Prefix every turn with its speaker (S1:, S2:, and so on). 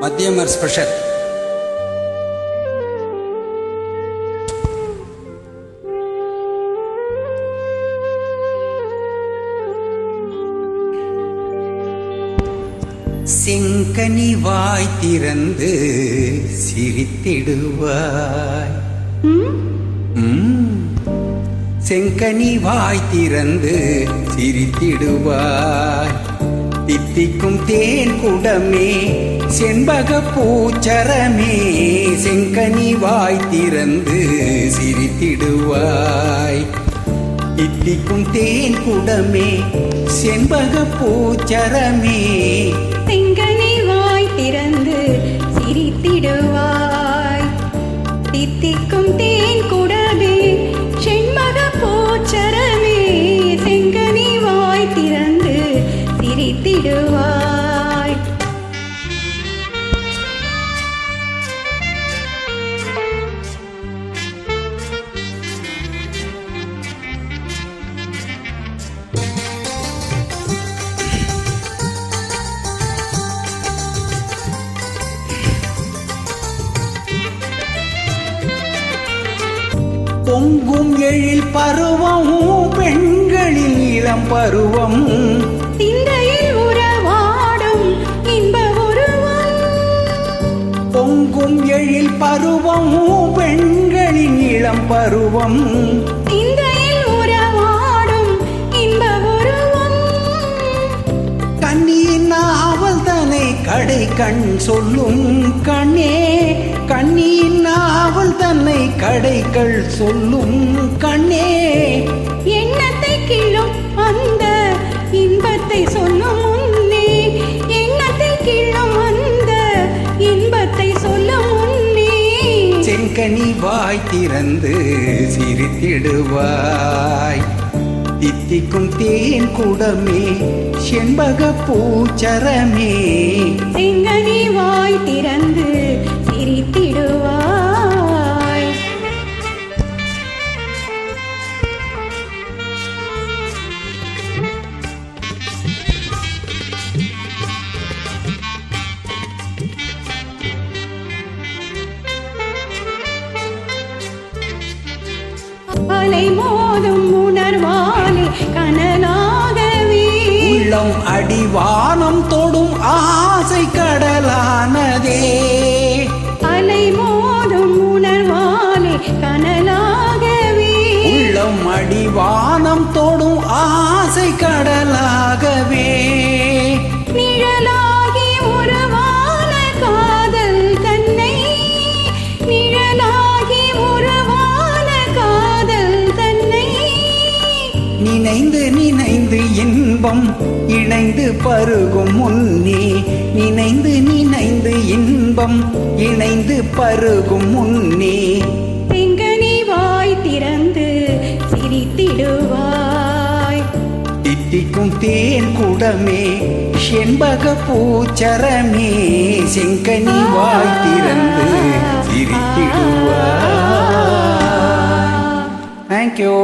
S1: மத்தியமர் special. செங்கனி வாய் திறந்து சிரித்திடுவாய். செங்கனி வாய் திறந்து சிரித்திடுவாய். தித்திக்கும் தேன் குடமே செண்பக பூச்சரமே செங்கனி வாய் திறந்து சிரித்திடுவாய். தித்திக்கும் தேன் குடமே செண்பக பூச்சரமே
S2: செங்கனி வாய் திறந்து சிரித்திடுவாய். தித்திக்கும் தேன்
S1: பொங்கும் எழில் பருவம் பெண்களின் இளம் பருவம். பொங்கும் எழில் பருவம் பெண்களின் இளம் பருவம். கண்ணியின் நாவல் கடை கண் சொல்லும் கண்ணே கண்ணியின் நாவல் தன்னை கடைகள் சொல்லும் கண்ணே.
S2: எண்ணத்தை கிள்ளும் அந்த இன்பத்தை சொல்லும் முன்னே எண்ணத்தை கிள்ளும் அந்த இன்பத்தை சொல்லும் முன்னே.
S1: செங்கனி வாய் திறந்து சிரித்திடுவாய். தித்திக்கும் தேன் குடமே செண்பக பூச்சரமே.
S2: செங்கனி வாய் திறந்து சிரித்திடுவாய் அலை மோதும் உணர்வாலே
S1: உள்ளம் அடிவானம் தொடும் ஆசை கடலானதே.
S2: அலை மோதும் உணர்வாலே கனலாகவே.
S1: உள்ளம் அடிவானம் தொடும் ஆசை கடலாகவே. நினைந்து நினைந்து இன்பம் இணைந்து பருகும் முன்னே. நினைந்து நினைந்து இன்பம் இணைந்து பருகும் முன்னே.
S2: செங்கனி வாய் திறந்து சிரித்திடுவாய்.
S1: தித்திக்கும் தேன் குடமே செண்பக பூச்சரமே. செங்கனி வாய் திறந்து சிரித்திடுவாய். தேங்க்யூ